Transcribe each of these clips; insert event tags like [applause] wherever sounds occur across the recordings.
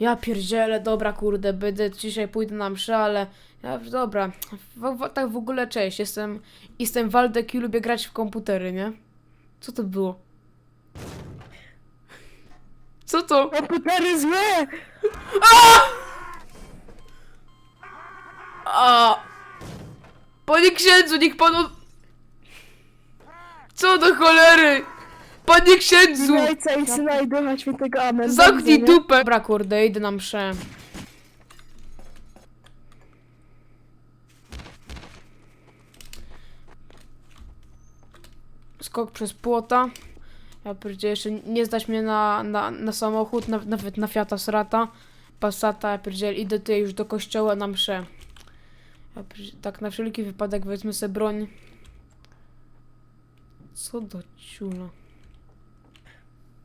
Ja pierdzielę, dobra kurde, będę dzisiaj pójdę na mszę, ale ja, dobra, w, w, tak w ogóle cześć, jestem, jestem Waldek i lubię grać w komputery, nie? Co to było? Co to? Komputery złe! A! Panie księdzu, niech pan od... Co do cholery? Panie księdzu! Ojca i Syna i Ducha Świętego Amen. Zamknij Dobrze, nie? dupę! Dobra kurde, idę na mszę. Skok przez płota. Ja pierdzielę, jeszcze nie zdać mnie na, na, na samochód, na, nawet na Fiata Srata. Passata, ja pierdzielę, idę tutaj już do kościoła na mszę. Ja pierdzielę, tak na wszelki wypadek wezmę sobie broń. Co do ciula.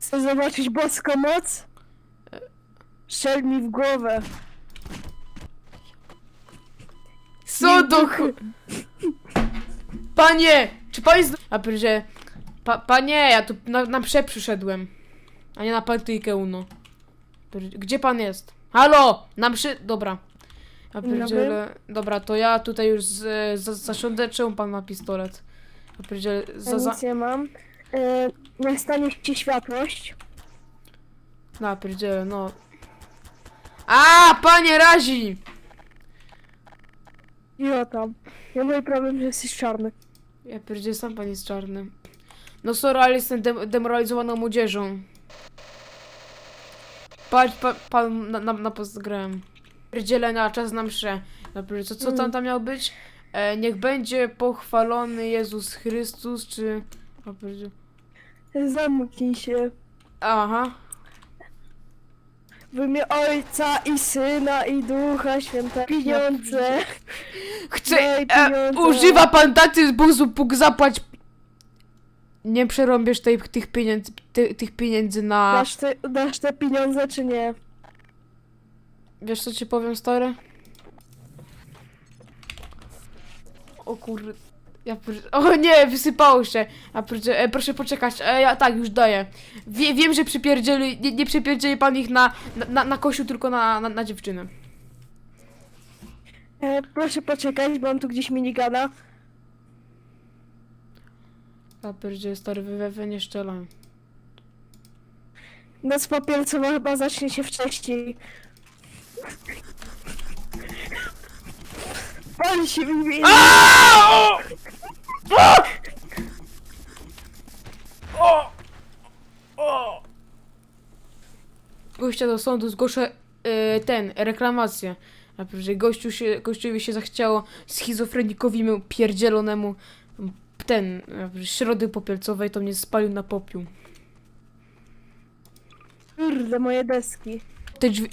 Chcę zobaczyć boską moc? Strzel mi w głowę. Co do ch... Panie! Czy pan jest... A pierdzie... Pa, panie, ja tu na, na prze przyszedłem. A nie na partyjkę uno. Gdzie pan jest? Halo! Na mszy... Dobra. Ja pierdzielę... Dobra, to ja tutaj już z, z, zasiądę. Czemu pan ma pistolet? Ja pierdzielę... Ja Za, za... nic nie mam. E, niech stanie ci światłość. Na pierdzielę, no. A, panie razi! I o tam. Ja mój problem, że jesteś czarny. Ja pierdzielę, sam pan jest czarny. No sorry, ale jestem dem demoralizowaną młodzieżą. Patrz, pa, pan na, na, na postgrałem. Pierdzielę na czas na mszę. Naprawdę, co, co tam Mm. tam miał być? E, niech będzie pochwalony Jezus Chrystus, czy... Ja pierdzielę. Zamknij się. Aha. W imię Ojca i Syna i Ducha Świętego. Pieniądze. [laughs] Chcę... Daj E, pieniądze. używa pan tacy sposób, Bóg zapłać... Nie przerąbiesz tej, tych, pieniędzy, ty, tych pieniędzy na... Dasz te, dasz te pieniądze czy nie? Wiesz co ci powiem, stary? O kurde. Ja pr- [laughs] o nie, wysypało się. Ja pr- e, proszę poczekać. E, ja tak, już daję. Wie, wiem, że przypierdzieli, nie, nie przypierdzieli pan ich na, na, na, na kościół, tylko na, na, na dziewczynę. E, proszę poczekać, bo mam tu gdzieś minigana. Ja pierdzielę, stary, wy, wy, wy nie szczelaj. Noc popielcowa chyba zacznie się wcześniej. [laughs] Pal się w imię... Gościa do sądu zgłoszę e, ten, reklamację. Pierdzielę, gościu się, gościowi się zachciało schizofrenikowi pierdzielonemu ten, pierdzielę, środy popielcowej, to mnie spalił na popiół. Kurde, moje deski. te drzwi.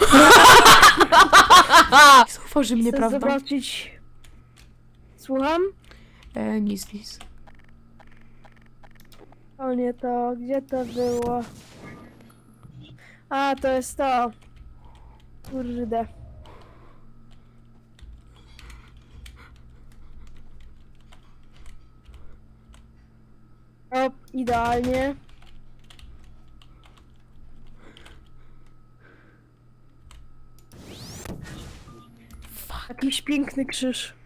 [laughs] Zauważy mnie, Chcę prawda? zobaczyć... Słucham? E, nic, nic. O nie to, gdzie to było? A, to jest to. Kurde. O, idealnie. Jakiś piękny krzyż.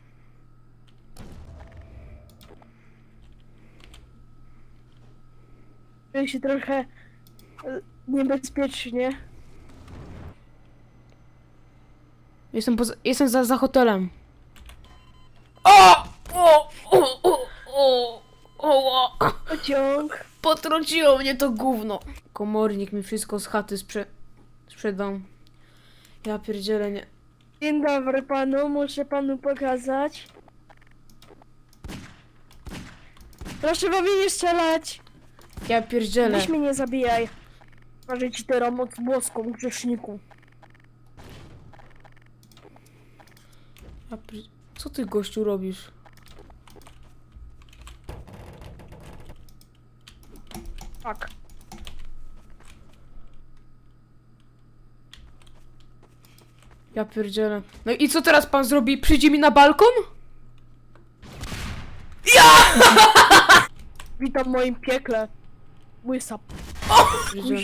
Czuję się trochę e, niebezpiecznie. Jestem, poza, jestem za, za hotelem. O! O! O! O! O! O! o. Pociąg. Potrąciło mnie to gówno. Komornik mi wszystko z chaty sprze sprzedał. Ja pierdzielę, nie. Dzień dobry panu, muszę panu pokazać. Proszę wam nie strzelać! Ja pierdzielę. Weź mnie nie zabijaj. Marzę ci teraz moc boską, grzeszniku. Ja pier... Co ty gościu robisz? Tak. Ja pierdzielę. No i co teraz pan zrobi? Przyjdzie mi na balkon? Witam w moim piekle. Łysa. Pierdzielę.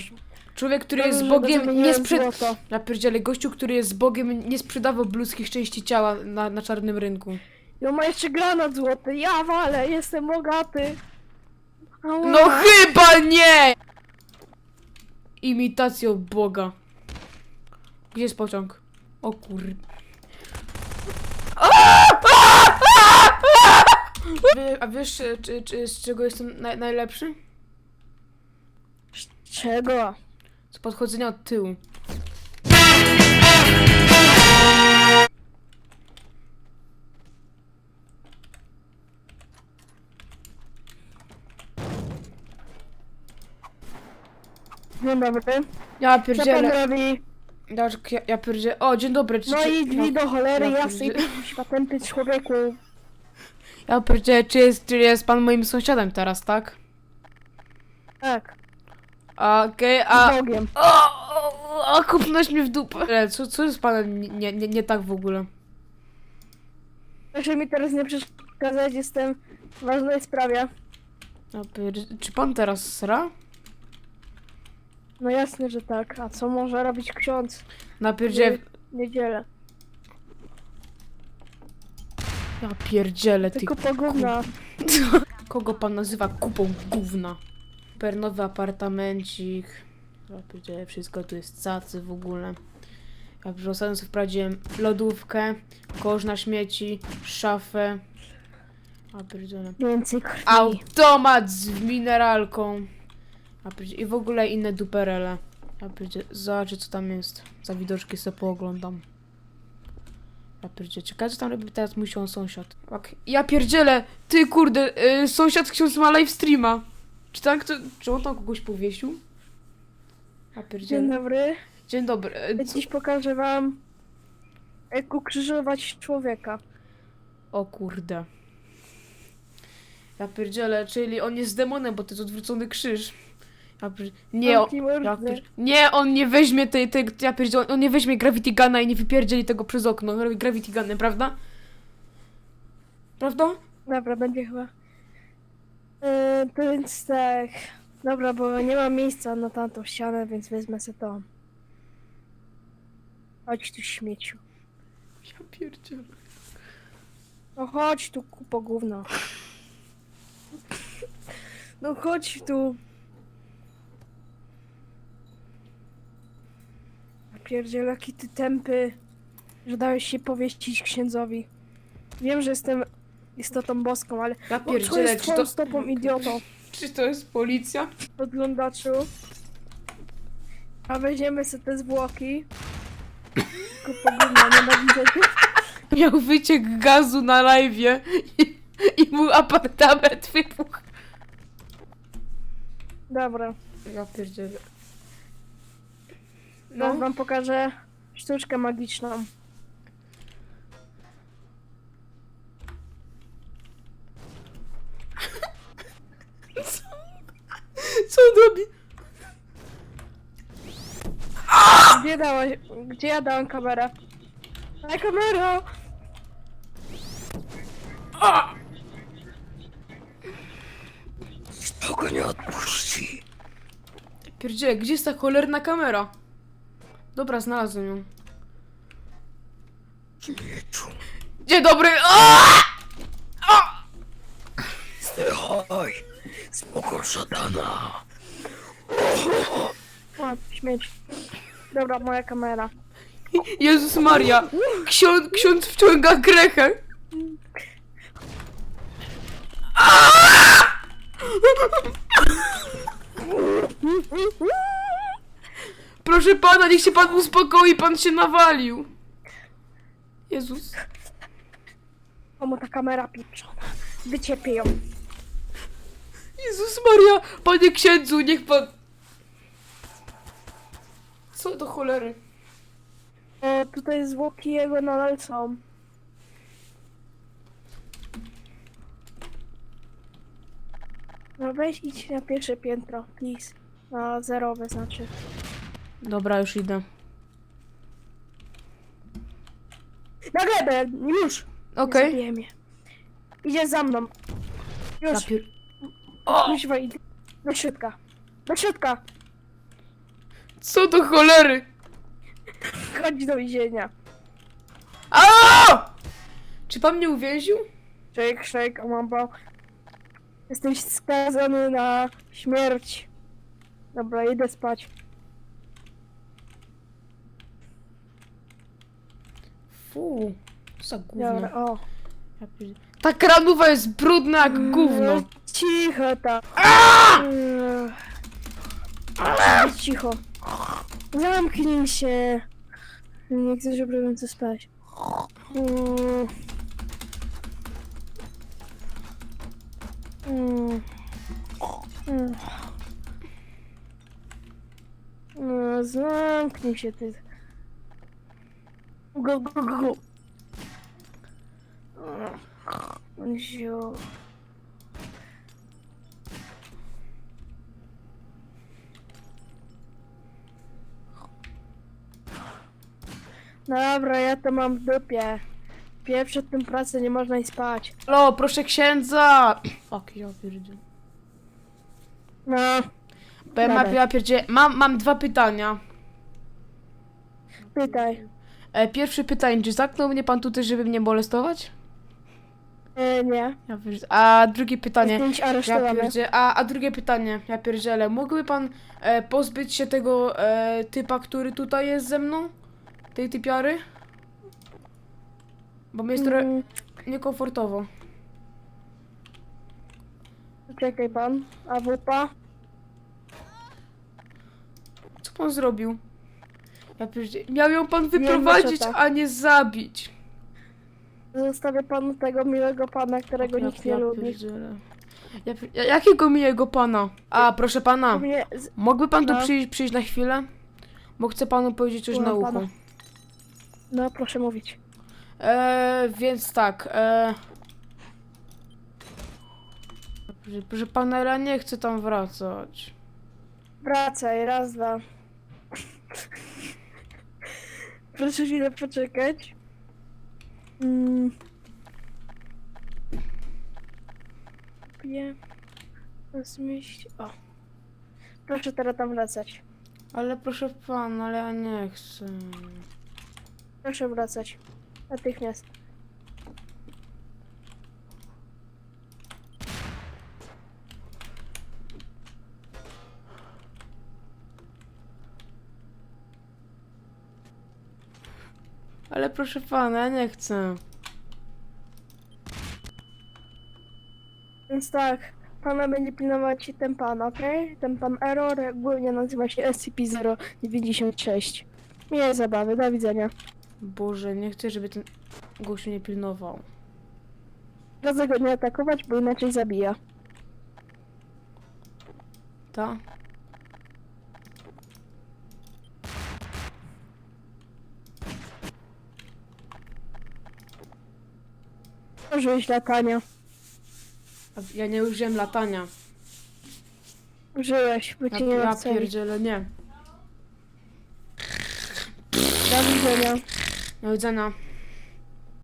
Człowiek, który jest Dobrze, że Bogiem, nie sprzed... złoto. Ja pierdzielę, gościu, który jest Bogiem, nie sprzedawał ludzkich części ciała na, na czarnym rynku. Ja ma jeszcze granat złoty. Ja walę, jestem bogaty. Ała. No chyba nie! Imitacją Boga. Gdzie jest pociąg? O kur... A wiesz, e, czy, czy, z czego jestem naj, najlepszy? Czego? Z podchodzenia od tyłu. Dzień dobry. Ja Co pan pierdzielę. robi? Ja, ja, ja pierdzielę. O, dzień dobry. Czy, No czy, i drzwi do cholery ja jasnej, pierdzie- [laughs] światęty człowieku. Ja pierdzielę, czy jest, czy jest pan moim sąsiadem teraz, tak? Tak, Okej, a... Bogiem. O, o, o, kupnąć mnie w dupę. Ale Co, co jest z panem nie, nie, nie tak w ogóle? Proszę mi teraz nie przeszkadzać, jestem w ważnej sprawie. Pier- Czy pan teraz sra? No jasne, że tak. A co może robić ksiądz Na pierdzie... w niedzielę? Ja pierdzielę, ty... Tylko po gówna. [laughs] Kogo pan nazywa kupą gówna? Super nowy apartamencik. Pierdzielę, wszystko tu jest cacy w ogóle. Ja przy ostatnio sobie wprowadziłem lodówkę, kosz na śmieci, szafę. Ja pierdzielę. Więcej krwi. Automat z mineralką. Ja pierdzie- I w ogóle inne duperele. Ja pierdzie- zobaczę co tam jest. Za widoczki sobie pooglądam. Ja pierdzielę, ciekawe co tam robi teraz mój sąsiad. Ja pierdzielę, ty kurde, y, sąsiad ksiądz ma live streama. Czy tak, to, czy on tam kogoś powiesił? Ja Dzień dobry. Dzień dobry. y, co- Dziś pokażę wam jak ukrzyżować człowieka. O kurde. Ja pierdzielę, czyli on jest demonem, bo to jest odwrócony krzyż. Ja pier... Nie, on, Zamknij mordę. ja pier... nie, on nie weźmie tej, tej ja on nie weźmie Gravity Guna i nie wypierdzieli tego przez okno. Robi Gravity Guny, prawda? Prawda? Dobra, będzie chyba. Yy, to więc tak. Dobra, bo nie ma miejsca na tamtą ścianę, więc wezmę sobie to. Chodź tu śmieciu. Ja pierdzielę. No chodź tu kupo gówno. No chodź tu. Pierdziel, jaki ty tępy, że dałeś się powieścić księdzowi. Wiem, że jestem istotą boską, ale Ja o, co pierdzielę, czy to, stopą idiotą? czy to jest policja? Podglądaczu. A weźmiemy sobie te zwłoki. Nienawidzę cię. Miał wyciek gazu na live'ie i, i mu apartament wybuchł. Dobra, Ja pierdzielę. teraz No, wam pokażę sztuczkę magiczną. Co on robi? Gdzie dałaś, gdzie ja dałam kamerę? Na kamera! To go nie odpuści. Pierdziele, gdzie jest ta cholerna kamera? Dobra, znalazłem ją. Dzień dobry! Aaaa! Zdechaj. Spokój szatana. O, śmieć. Dobra, moja kamera. Jezus Maria! Ksiądz, ksiądz wciąga grechę! Proszę pana, niech się pan uspokoi, pan się nawalił! Jezus. Komu ta kamera pieprzona? Wyciepię ją. Jezus Maria! Panie księdzu, niech pan... Co do cholery? O, tutaj zwłoki jego nadal są. No weź idź na pierwsze piętro, please. Na zerowe znaczy. Dobra, już idę. Na glebę! Już! Okej. Zabiję mnie. Idzie za mną. Już. Zapier... Kuźwa, idę. Do środka. Do środka. Co do cholery? Chodź do więzienia. A! Czy pan mnie uwięził? Shake, shake, omamba. Jesteś skazany na śmierć. Dobra, idę spać. Fu, co za gówno. Dobra, o. Ja Ta kranowa jest brudna jak gówno. Mm, Cicho tam. Mm. Być Cicho. Zamknij się. Nie chcę, żeby więcej spać. Mm. Mm. Mm. No, zamknij się ty. Go, go, go, Ziu. Dobra, ja to mam w dupie. Pierwsze tym pracę nie można i spać. Halo, proszę księdza! [clears throat] Fuck, ja pierdzie. No, Bo ja, ma, Dawaj. ja pierdzie... mam, mam dwa pytania. pytaj. E, pierwsze pytanie, czy zaknął mnie pan tutaj, żeby mnie molestować? E, nie. Ja pierdzie... A drugie pytanie... Ja aresztowany. pierdzie... A, a drugie pytanie, ja pierdzielę. Mógłby pan e, pozbyć się tego e, typa, który tutaj jest ze mną? Tej typiary? Bo mi jest trochę Mm, niekomfortowo. czekaj pan. A wupa? Co pan zrobił? Ja pierdzie... Miał ją pan wyprowadzić, maczeta. a nie zabić. Zostawię panu tego miłego pana, którego Ja- nikt nie lubi. pierdzielę. Ja, pier- ja, jakiego miłego pana? A, proszę pana, Mnie z... mógłby pan tu No. przyjść, przyjść na chwilę? Bo chcę panu powiedzieć coś Słucham na ucho. pana. No, proszę mówić. E, więc tak, e... Proszę, proszę pana, ja nie chcę tam wracać. Wracaj, raz, dwa. [laughs] Proszę chwilę poczekać. Mm. Piję. Rozmyśl. O. Proszę teraz tam wracać. Ale proszę pana, ale ja nie chcę. Proszę wracać. Natychmiast. Ale proszę pana, ja nie chcę. Więc tak, pana będzie pilnować ten pan, okej? Ten pan Error ogólnie nazywa się SCP-096. Miłej zabawy, do widzenia. Boże, nie chcę, żeby ten gościu nie pilnował. Radzę go nie atakować, bo inaczej zabija. Ta? Użyłeś latania. A Ja nie użyłem latania. Użyłeś, bo Ja, cię nie ja celi. pierdzielę, nie. Do widzenia. Do widzenia.